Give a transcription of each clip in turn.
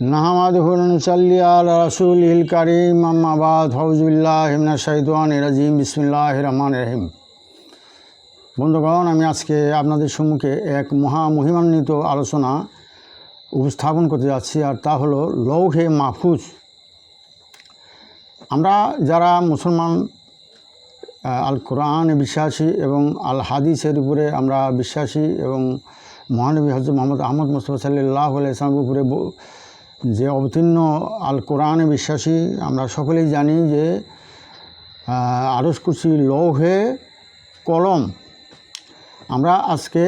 নাহমাদুল্লি আল রাসুল ইল করিম আম্মাবাদ ফৌজুল্লাহ হিমনা শাহিদান রাজিম বিসমিল্লাহ রহমান রহিম বন্ধুগণ, আমি আজকে আপনাদের সম্মুখে এক মহা মহিমান্বিত আলোচনা উপস্থাপন করতে যাচ্ছি, আর তা হলো লৌহে মাহফুজ। আমরা যারা মুসলমান আল কোরআনে বিশ্বাসী এবং আল হাদিসের উপরে আমরা বিশ্বাসী এবং মহানবী হজরত মোহাম্মদ আহমদ মুস্তফা সাল্লাহ ইসলামের উপরে যে অবতীর্ণ আল কোরআনে বিশ্বাসী, আমরা সকলেই জানি যে আরস কুচি লৌহে কলম। আমরা আজকে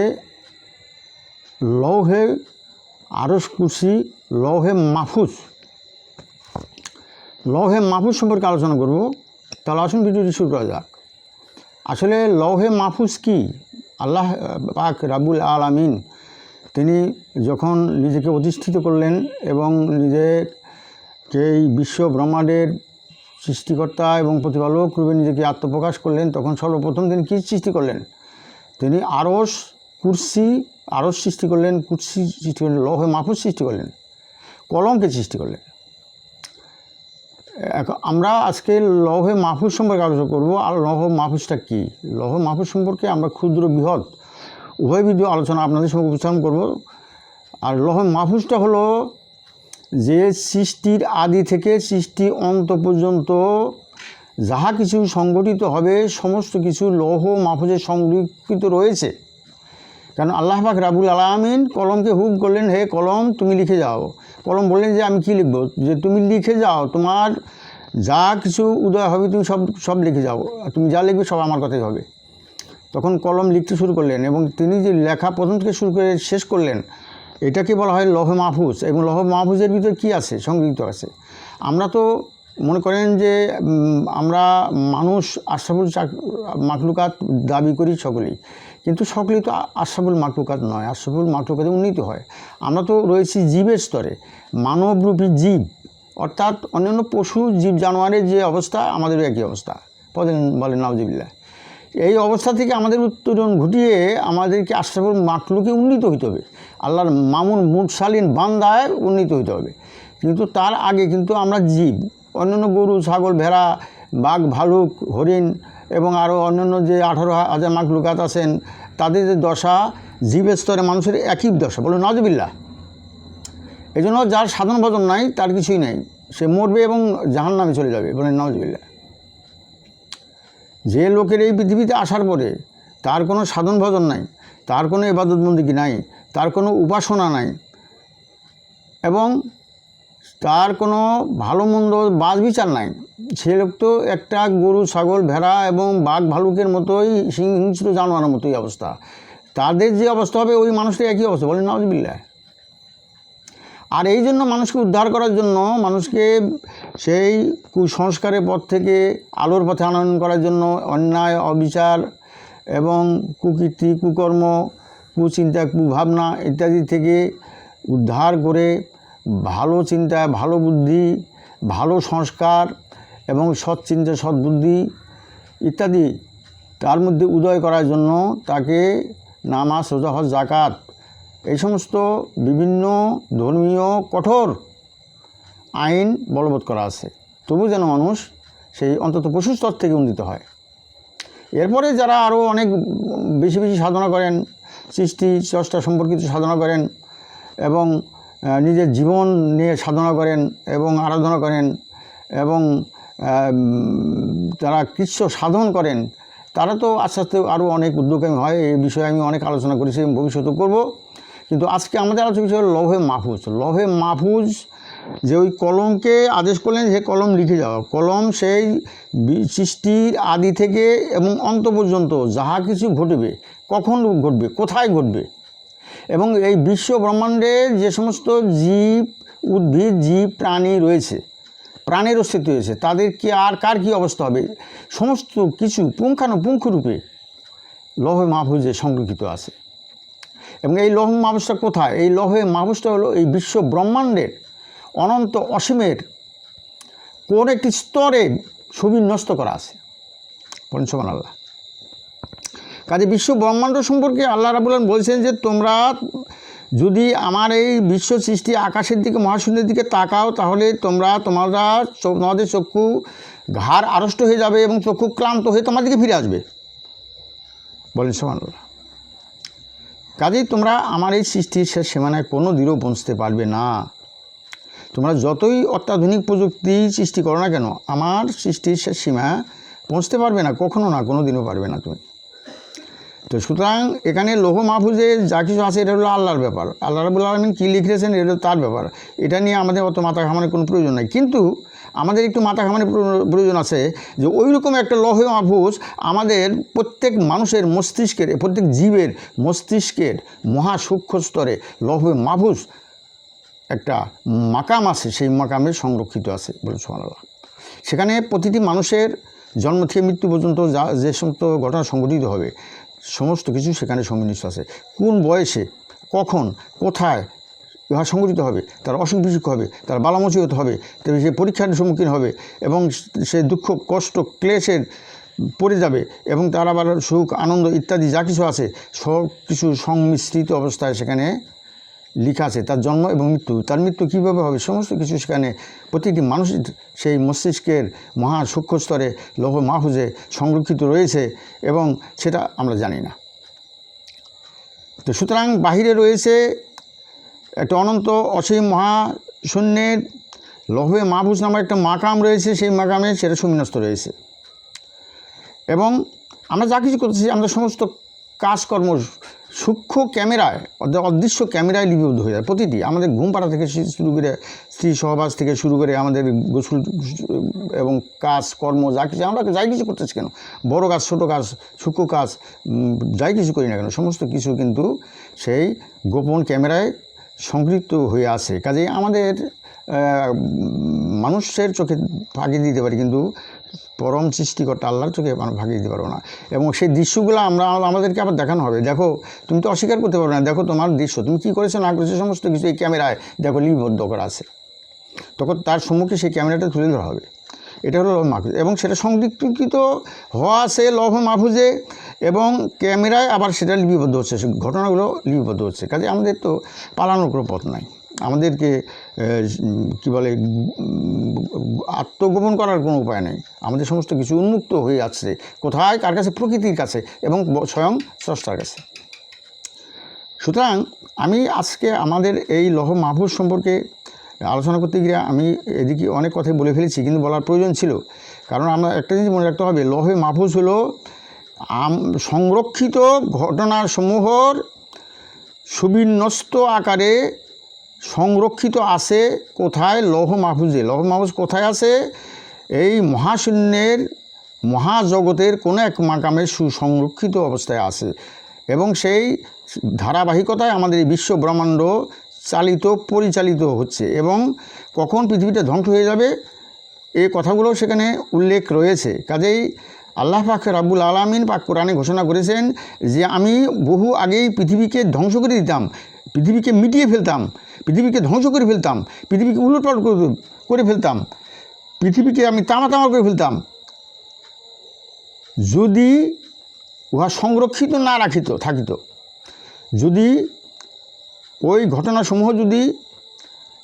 লৌহে আরস কুচি লৌহে মাহফুজ। লৌহে মাহফুজ সম্পর্কে আলোচনা করব। তাহলে আসুন ভিডিওটি শুরু করা যাক। আসলে লৌহে মাহফুজ কি? আল্লাহ পাক রাবুল আলামিন তিনি যখন নিজেকে অধিষ্ঠিত করলেন এবং নিজেকে এই বিশ্ব ব্রহ্মাণ্ডের সৃষ্টিকর্তা এবং প্রতিপালক রূপে নিজেকে আত্মপ্রকাশ করলেন, তখন সর্বপ্রথম তিনি কী সৃষ্টি করলেন? তিনি আরস কুর্সি, আরস সৃষ্টি করলেন, কুর্সি সৃষ্টি করলেন, লৌহে মাহফুজ সৃষ্টি করলেন কলমকে সৃষ্টি করলেন। এখন আমরা আজকে লৌহে মাহফুজ সম্পর্কে আলোচনা করব, আর লৌহ মাহফুজটা কী? লৌহ মাহফুজ সম্পর্কে আমরা ক্ষুদ্র বৃহৎ উভয় ভিডিও আলোচনা আপনাদের সঙ্গে উপস্থাপন করব। আর লৌহ মাহফুজটা হলো যে সৃষ্টির আদি থেকে সৃষ্টি অন্ত পর্যন্ত যাহা কিছু সংগঠিত হবে, সমস্ত কিছু লৌহ মাহফুজে সংরক্ষিত রয়েছে। কারণ আল্লাহ পাক রাবুল আলামিন কলমকে হুক করলেন, হে কলম, তুমি লিখে যাও। কলম বললেন যে, আমি কি লিখব? যে, তুমি লিখে যাও, তোমার যা কিছু উদয় হবে, তুমি সব সব লিখে যাও। তুমি যা লিখবে, সব আমার কথাই হবে। তখন কলম লিখতে শুরু করলেন এবং তিনি যে লেখা প্রথম থেকে শুরু করে শেষ করলেন, এটাকে বলা হয় লৌহ মাহফুজ। এবং লৌহ মাহফুজের ভিতরে কী আছে? সংগৃহীত আছে। আমরা তো মনে করেন যে আমরা মানুষ আশরাফুল মাকলুকাত দাবি করি সকলেই। কিন্তু সকলেই তো আশরাফুল মাকলুকাত নয়। আশরাফুল মাকলুকাতে উন্নীত হয়। আমরা তো রয়েছি জীবের স্তরে। মানবরূপী জীব। অর্থাৎ অন্যান্য পশু জীব জানোয়ারের যে অবস্থা, আমাদেরও একই অবস্থা। বলেন বলেন নাওজিবিল্লা এই অবস্থা থেকে আমাদের উত্তরণ ঘটিয়ে আমাদেরকে আশরাফুল মাকলুকে উন্নীত হইতে হবে। আল্লাহর মামুন মুরসালিন বান্দায় উন্নীত হইতে হবে। কিন্তু তার আগে কিন্তু আমরা জীব, অন্যান্য গরু, ছাগল, ভেড়া, বাঘ, ভালুক, হরিণ এবং আরও অন্যান্য যে আঠারো হাজার মাকলুকাত আছেন, তাদের যে দশা জীবের স্তরে মানুষের একই দশা বলে নজবিল্লা এই জন্য যার সাধন ভজন নাই, তার কিছুই নাই। সে মরবে এবং জাহান নামে চলে যাবে বলে নজবিল্লা যে লোকের এই পৃথিবীতে আসার পরে তার কোনো সাধন ভজন নাই, তার কোনো এবাদতবন্দিকি নাই, তার কোনো উপাসনা নাই, এবং তার কোনো ভালো মন্দ বাজ বিচার নাই, সে লোক তো একটা গরু, ছাগল, ভেড়া এবং বাঘ, ভালুকের মতোই হিংস্র জানোয়ারের মতোই অবস্থা। তাদের যে অবস্থা হবে, ওই মানুষটার একই অবস্থা। বলেন নজবিল্লা আর এই জন্য মানুষকে উদ্ধার করার জন্য মানুষকে সেই কুসংস্কারের পথ থেকে আলোর পথে আনয়ন করার জন্য অন্যায়, অবিচার এবং কুকীর্তি, কুকর্ম, কুচিন্তা, কুভাবনা ইত্যাদি থেকে উদ্ধার করে ভালো চিন্তা, ভালো বুদ্ধি, ভালো সংস্কার এবং সৎ চিন্তা, সৎ বুদ্ধি ইত্যাদি তার মধ্যে উদয় করার জন্য তাকে নামাজ সোজা জাকাত এই সমস্ত বিভিন্ন ধর্মীয় কঠোর আইন বলবৎ করা আছে। তবু যেন মানুষ সেই অন্তত পশু স্তর থেকে উন্নীত হয়। এরপরে যারা আরও অনেক বেশি বেশি সাধনা করেন, সৃষ্টি চর্চা সম্পর্কিত সাধনা করেন এবং নিজের জীবন নিয়ে সাধনা করেন এবং আরাধনা করেন এবং তারা কৃষ্ণ সাধন করেন, তারা তো আস্তে আস্তে আরও অনেক উদ্যোগী হয়। এই বিষয়ে আমি অনেক আলোচনা করেছি এবং ভবিষ্যতে করব। কিন্তু আজকে আমাদের আলোচনা বিষয় লৌহে মাহফুজ। লৌহে মাহফুজ যে ওই কলমকে আদেশ করলেন যে কলম লিখে যাওয়া কলম সেই সৃষ্টির আদি থেকে এবং অন্ত পর্যন্ত যাহা কিছু ঘটবে, কখন ঘটবে, কোথায় ঘটবে? এবং এই বিশ্ব ব্রহ্মাণ্ডে যে সমস্ত জীব, উদ্ভিদ, জীব, প্রাণী রয়েছে, প্রাণের অস্তিত্ব রয়েছে, তাদের কি আর কার কী অবস্থা হবে? সমস্ত কিছু পুঙ্খানুপুঙ্খ রূপে লৌহ মাহফুজে সংরক্ষিত আছে। এবং এই লৌহ মাহফুজটা কোথায়? এই লৌহে মাহফুজটা হলো এই বিশ্ব ব্রহ্মাণ্ডের অনন্ত অসীমের কোন একটি স্তরে সুবিন্যস্ত করা আছে। পঞ্চমান আল্লাহ কাজে বিশ্ব ব্রহ্মাণ্ড সম্পর্কে আল্লাহ রাবুল্লাহ বলছেন যে, তোমরা যদি আমার এই বিশ্ব সৃষ্টি আকাশের দিকে, মহাশূন্যের দিকে তাকাও, তাহলে তোমরা তোমরা তোমাদের চক্ষু ঘাড় আড়ষ্ট হয়ে যাবে এবং চক্ষু ক্লান্ত হয়ে তোমার দিকে ফিরে আসবে। বলেন সমান কাজেই তোমরা আমার এই সৃষ্টির শেষ সীমানায় কোনো দিনও পৌঁছতে পারবে না। তোমরা যতই অত্যাধুনিক প্রযুক্তি সৃষ্টি করো না কেন, আমার সৃষ্টির শেষ সীমা পৌঁছতে পারবে না, কখনো না কোনো দিনও পারবে না তুমি। তো সুতরাং এখানে লৌহ মাহফুজে যা কিছু আছে, এটা হলো আল্লাহর ব্যাপার। আল্লাহ রাবুল আলমিন কী লিখেছেন, এটা তার ব্যাপার। এটা নিয়ে আমাদের অত মাথা ঘামানোর কোনো প্রয়োজন নাই। কিন্তু আমাদের একটু মাথা ঘামানোর প্রয়োজন আছে যে ওই রকম একটা লৌহ মাহফুজ আমাদের প্রত্যেক মানুষের মস্তিষ্কের, প্রত্যেক জীবের মস্তিষ্কের মহা সূক্ষ্ম স্তরে লৌহ মাহফুজ একটা মাকাম আছে, সেই মাকামে সংরক্ষিত আছে বলে সুবহানাল্লাহ। সেখানে প্রতিটি মানুষের জন্ম থেকে মৃত্যু পর্যন্ত যা, যে সমস্ত ঘটনা সংঘটিত হবে, সমস্ত কিছু সেখানে সন্নিহিত আছে। কোন বয়সে, কখন, কোথায় ইহা সংঘটিত হবে, তার অসুখ বিসুখ হবে, তার বালামচি হতে হবে তবে সে পরীক্ষার সম্মুখীন হবে এবং সে দুঃখ, কষ্ট, ক্লেশের পড়ে যাবে এবং তার আবার সুখ, আনন্দ ইত্যাদি যা কিছু আছে, সব কিছু সংমিশ্রিত অবস্থায় সেখানে লেখা আছে, তার জন্ম এবং মৃত্যু। তার মৃত্যু কীভাবে হবে? সমস্ত কিছু সেখানে প্রতিটি মানুষ সেই মস্তিষ্কের মহা সূক্ষ্ম স্তরে লৌহ মাহুজে সংরক্ষিত রয়েছে এবং সেটা আমরা জানি না। তো সুতরাং বাহিরে রয়েছে একটা অনন্ত অসীম মহাশূন্যের লৌহে মাহফুজ নামের একটা মাকাম রয়েছে, সেই মাকামে সেটা সুমিনস্ত রয়েছে। এবং আমরা যা কিছু করতেছি, আমরা সমস্ত কাজকর্ম সূক্ষ্ম ক্যামেরায়, অর্ধ- অদৃশ্য ক্যামেরায় লিপিবদ্ধ হয়ে যায় প্রতিটি। আমাদের ঘুম পাড়া থেকে শুরু করে স্ত্রী সহবাস থেকে শুরু করে আমাদের গোসল, এবং কাজ কর্ম যা কিছু, আমরা যাই কিছু করতেছি কেন? বড় কাজ, ছোটো কাজ, সূক্ষ্ম কাজ যাই কিছু করি না কেন, সমস্ত কিছু কিন্তু সেই গোপন ক্যামেরায় সংযুক্ত হয়ে আছে। কাজে আমাদের মানুষের চোখে ফাঁকি দিতে পারি, কিন্তু পরম সৃষ্টিকর্তা আল্লাহর চোখে ফাঁকি দিতে পারব না। এবং সেই দৃশ্যগুলো আমরা, আমাদেরকে আবার দেখানো হবে। দেখো, তুমি তো অস্বীকার করতে পারবে না। দেখো তোমার দৃশ্য, তুমি কী করেছ, না করেছ, সমস্ত কিছু এই ক্যামেরায় দেখো লিপিবদ্ধ করা আছে। তখন তার সম্মুখে সেই ক্যামেরাটা তুলে ধরা হবে। এটা হলো লৌহ মাহফুজ এবং সেটা সংরক্ষিত হওয়া আছে লৌহ মাহফুজে এবং ক্যামেরায় আবার সেটা লিপিবদ্ধ হচ্ছে। ঘটনাগুলো লিপিবদ্ধ হচ্ছে। কাজে আমাদের তো পালানোর কোনো পথ নাই। আমাদেরকে কী বলে আত্মগোপন করার কোনো উপায় নেই। আমাদের সমস্ত কিছু উন্মুক্ত হয়ে আছে কোথায়, কার কাছে, প্রকৃতির কাছে এবং স্বয়ং স্রষ্টার কাছে। সুতরাং আমি আজকে আমাদের এই লহ মাহফুজ সম্পর্কে আলোচনা করতে গিয়ে আমি এদিকে অনেক কথাই বলে ফেলেছি, কিন্তু বলার প্রয়োজন ছিল। কারণ আমরা একটা জিনিস মনে রাখতে হবে, লহে মাহফুজ হলো সংরক্ষিত ঘটনার সমূহর সুবিন্যস্ত আকারে সংরক্ষিত আছে কোথায়? লৌহ মাহফুজে। লৌহ মাহফুজ কোথায় আছে? এই মহাশূন্যের, মহাজগতের কোনো এক মাকামে সুসংরক্ষিত অবস্থায় আছে। এবং সেই ধারাবাহিকতায় আমাদের এই বিশ্ব ব্রহ্মাণ্ড চালিত, পরিচালিত হচ্ছে এবং কখন পৃথিবীটা ধ্বংস হয়ে যাবে এই কথাগুলো সেখানে উল্লেখ রয়েছে। কাজেই আল্লাহ পাক রাব্বুল আলামিন পাক কোরআনে ঘোষণা করেছেন যে আমি বহু আগেই পৃথিবীকে ধ্বংস করে দিতাম, পৃথিবীকে মিটিয়ে ফেলতাম, পৃথিবীকে ধ্বংস করে ফেলতাম, পৃথিবীকে উলটপালট করে করে ফেলতাম, পৃথিবীকে আমি তামা তামা করে ফেলতাম। যদি উহা সংরক্ষিত না রাখিত, থাকিত, যদি ওই ঘটনাসমূহ যদি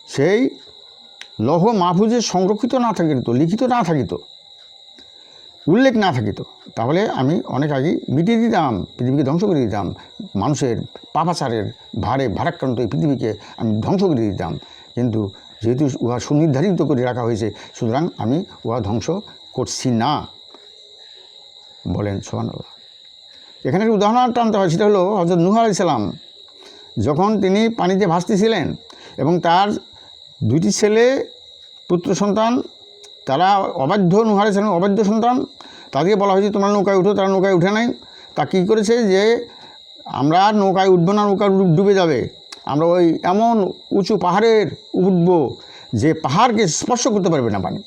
সেই লৌহ মাহফুজে সংরক্ষিত না থাকিত, লিখিত না থাকিত, উল্লেখ না থাকিত, তাহলে আমি অনেক আগেই মিটিয়ে দিতাম, পৃথিবীকে ধ্বংস করে দিতাম, মানুষের পাপাচারের ভারে ভারাক্রান্ত এই পৃথিবীকে আমি ধ্বংস করে দিতাম। কিন্তু যেহেতু উহা সুনির্ধারিত করে রাখা হয়েছে, সুতরাং আমি উহা ধ্বংস করছি না। বলেন সোহান এখানে একটা উদাহরণ টানতে হয় সেটা হলো হজরত নুহ আলাইসালাম যখন তিনি পানিতে ভাসতেছিলেন এবং তার দুটি ছেলে পুত্র সন্তান, তারা অবাধ্য নুহারে ছিলেন, অবাধ্য সন্তান, তাদেরকে বলা হয়েছে, তোমরা নৌকায় উঠো, তারা নৌকায় উঠে নাই। তা কী করেছে যে, আমরা নৌকায় উঠবো না নৌকা ডুবে যাবে। আমরা ওই এমন উঁচু পাহাড়ের উঠব যে পাহাড়কে স্পর্শ করতে পারবে না পানি।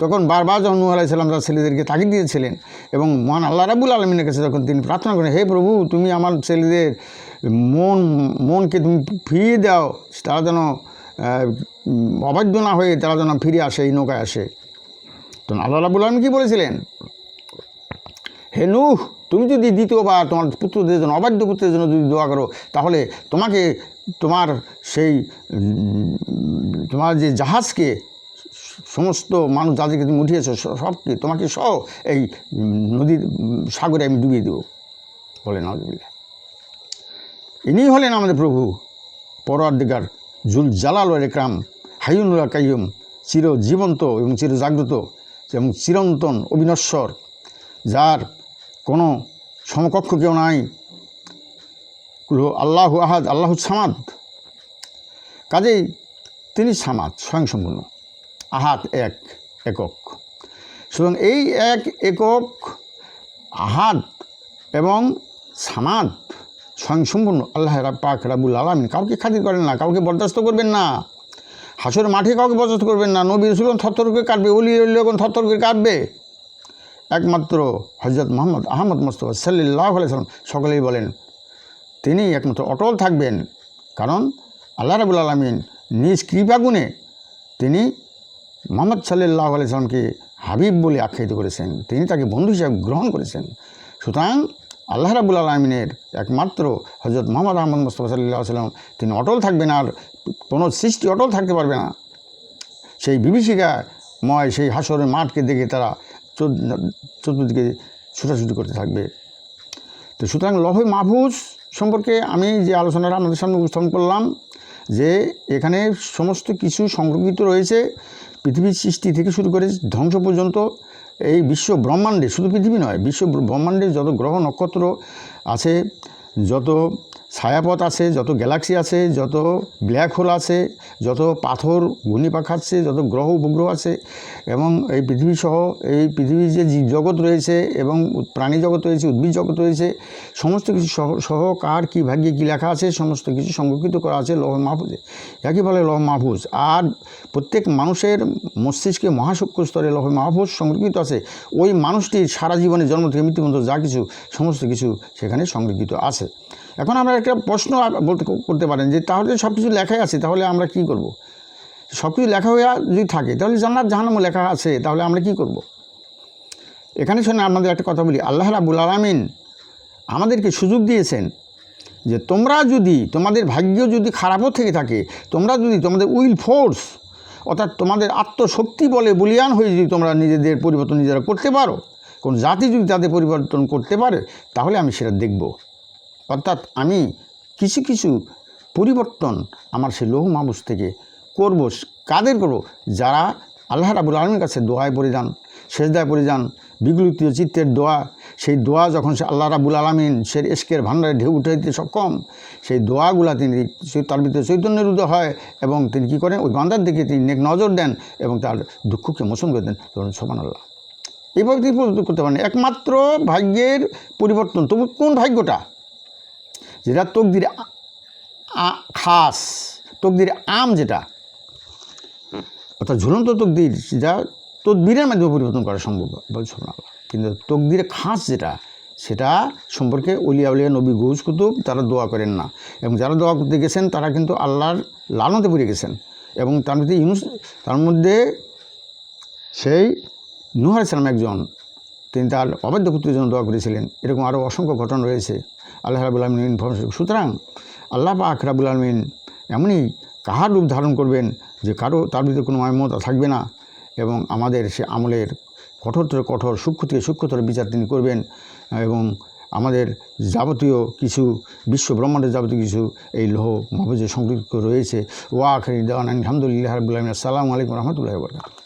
তখন বারবার যখন নূহ আলাইসাল্লাম তার ছেলেদেরকে তাগিদ দিয়েছিলেন এবং মহান আল্লাহ রাবুল আলমিনের কাছে তখন তিনি প্রার্থনা করেন, হে প্রভু, তুমি আমার ছেলেদের মন, মনকে তুমি ফিরিয়ে দাও, তারা যেন অবাধ্য না হয়ে তারা যেন ফিরে আসে, এই নৌকায় আসে। তো আল্লাহ রাবুল আলম কী বলেছিলেন? হে নূহ, তুমি যদি দ্বিতীয়বার তোমার পুত্রদের জন্য, অবাধ্য পুত্রের জন্য যদি দোয়া করো, তাহলে তোমাকে তোমার সেই তোমার যে জাহাজকে, সমস্ত মানুষ যাদেরকে তুমি উঠিয়েছো, সবকে তোমাকে সহ এই নদীর সাগরে আমি ডুবিয়ে দেবো। বলে নজবিল্লা ইনি হলেন আমাদের প্রভু। পরদিগার জুল জালাল ওয়াল একরাম হাইনুল্লাহ কাইয়ুম চির জীবন্ত এবং চির জাগ্রত এবং চিরন্তন অবিনশ্বর, যার কোনো সমকক্ষ কেউ নাই। আল্লাহু আহাদ, আল্লাহু সামাদ। কাজেই তিনি সামাদ, স্বয়ংসম্পূর্ণ আহাত এক, একক। সুতরাং এই এক একক আহাত এবং সামাদ স্বয়ংসম্পূর্ণ আল্লাহ পাক রাবুল আলমিন। কাউকে খাতির করেন না, কাউকে বরদাস্ত করবেন না। হাসর মাঠে কাউকে বরদাস্ত করবেন না, নবী রসুলন থরথর করে কাটবে অলি থরথর করে কাটবে একমাত্র হজরত মোহাম্মদ আহমদ মোস্তফা সাল্লাহ সাল্লাম সকলেই বলেন, তিনি একমাত্র অটল থাকবেন। কারণ আল্লাহ রাবুল আলমিন নিজ কৃপাগুণে তিনি মোহাম্মদ সাল্লাহ আলাইসালামকে হাবিব বলে আখ্যায়িত করেছেন। তিনি তাকে বন্ধু হিসাবে গ্রহণ করেছেন। সুতরাং আল্লাহ রাবুল আলমিনের একমাত্র হজরত মোহাম্মদ আহমদ মুস্তফা সাল্লাহ সাল্লাম তিনি অটল থাকবেন আর কোনো সৃষ্টি অটল থাকতে পারবে না। সেই বিভীষিকাময় সেই হাসরের মাঠকে দেখে তারা চতুর্দিকে ছুটাছুটি করতে থাকবে। তো সুতরাং লৌহ মাহফুজ সম্পর্কে আমি যে আলোচনাটা আমাদের সামনে উপস্থাপন করলাম, যে এখানে সমস্ত কিছু সংরক্ষিত রয়েছে, পৃথিবীর সৃষ্টি থেকে শুরু করে ধ্বংস পর্যন্ত এই বিশ্ব ব্রহ্মাণ্ডে শুধু পৃথিবী নয় বিশ্ব ব্রহ্মাণ্ডে যত গ্রহ নক্ষত্র আছে যত ছায়াপথ আছে, যত গ্যালাক্সি আছে, যত ব্ল্যাক হোল আছে, যত পাথর ঘূর্ণিপাক আছে যত গ্রহ উপগ্রহ আছে, এবং এই পৃথিবী সহ এই পৃথিবীর যে জগৎ রয়েছে এবং প্রাণী জগৎ রয়েছে, উদ্ভিদ জগৎ রয়েছে, সমস্ত কিছু সহ সহ কার কী ভাগ্যে কী লেখা আছে, সমস্ত কিছু সংরক্ষিত করা আছে লৌহ মাহফুজে। একই বলে লৌহ মাহফুজ। আর প্রত্যেক মানুষের মস্তিষ্কে মহাসূক্ষ্ম স্তরে লৌহ মাহফুজ সংরক্ষিত আছে। ওই মানুষটির সারা জীবনে জন্ম থেকে মৃত্যু পর্যন্ত যা কিছু, সমস্ত কিছু সেখানে সংরক্ষিত আছে। এখন আমরা একটা প্রশ্ন বলতে করতে পারেন যে তাহলে সব কিছু লেখাই আছে, তাহলে আমরা কি করব। সব কিছু লেখা হয়ে যদি থাকে, তাহলে জান্নাত, জাহান্নামও লেখা আছে, তাহলে আমরা কি করব। এখানে শুনে আপনাদের একটা কথা বলি, আল্লাহ রাবুল আলমিন আমাদেরকে সুযোগ দিয়েছেন যে তোমরা যদি, তোমাদের ভাগ্য যদি খারাপও থেকে থাকে, তোমরা যদি তোমাদের উইল ফোর্স, অর্থাৎ তোমাদের আত্মশক্তি বলে বলিয়ান হয়ে যদি তোমরা নিজেদের পরিবর্তন নিজেরা করতে পারো, কোন জাতি যদি তাদের পরিবর্তন করতে পারে, তাহলে আমি সেটা দেখব অর্থাৎ আমি কিছু কিছু পরিবর্তন আমার সেই লৌহ মাবুস থেকে করব, কাদের করব? যারা আল্লাহ রাবুল আলমীর কাছে দোয়ায় পড়ে যান, সেজদায় পড়ে যান চিত্তের দোয়া, সেই দোয়া যখন সে আল্লাহ রাবুল আলমিন সে এসকের ভান্ডারে ঢেউ উঠে দিতে সক্ষম, সেই দোয়াগুলা তিনি তার ভিতরে চৈতন্যের উদয় হয় এবং তিনি কী করেন? ওই বান্দার দিকে তিনি নেক নজর দেন এবং তার দুঃখকে মোচন করে দেন। সোমান আল্লাহ এইভাবে তিনি পরিবর্তন করতে পারেন। একমাত্র ভাগ্যের পরিবর্তন, তবু কোন ভাগ্যটা? যেটা তকদির খাস, তকদির আম যেটা, অর্থাৎ ঝুলন্ত তকদির যা তদবিরের মাধ্যমে পরিবর্তন করা সম্ভব বলছো না। কিন্তু তকদিরে খাস যেটা, সেটা সম্পর্কে অলিয়া উলিয়া নবী গৌজ কুতুব তারা দোয়া করেন না। এবং যারা দোয়া করতে গেছেন, তারা কিন্তু আল্লাহর লালনতে পড়ে গেছেন। এবং তার মধ্যে ইউনুস, তার মধ্যে সেই নুহ আলাইসালাম একজন, তিনি তার অবাধ্য পুত্রের জন্য দোয়া করেছিলেন। এরকম আরও অসংখ্য ঘটনা রয়েছে। আল্লাহ রাবুল আলমিন ইনফরমেশন সুতরাং আল্লাহ পাক রাবুল আলমিন এমনই কাহার রূপ ধারণ করবেন যে কারও তার ভিতরে কোনো ময়মতা থাকবে না এবং আমাদের সে আমলের কঠোর থেকে কঠোর, সূক্ষ্ম থেকে সূক্ষ্মতর বিচার তিনি করবেন এবং আমাদের যাবতীয় কিছু, বিশ্ব ব্রহ্মাণ্ডের যাবতীয় কিছু এই লোহ মহাবুজে সংরক্ষিত রয়েছে। ওয়া আখরি দেওয়ান আলহামদুলিল্লাহ রবিল আসসালামু আলাইকুম রহমতুল্লাহ বরকাত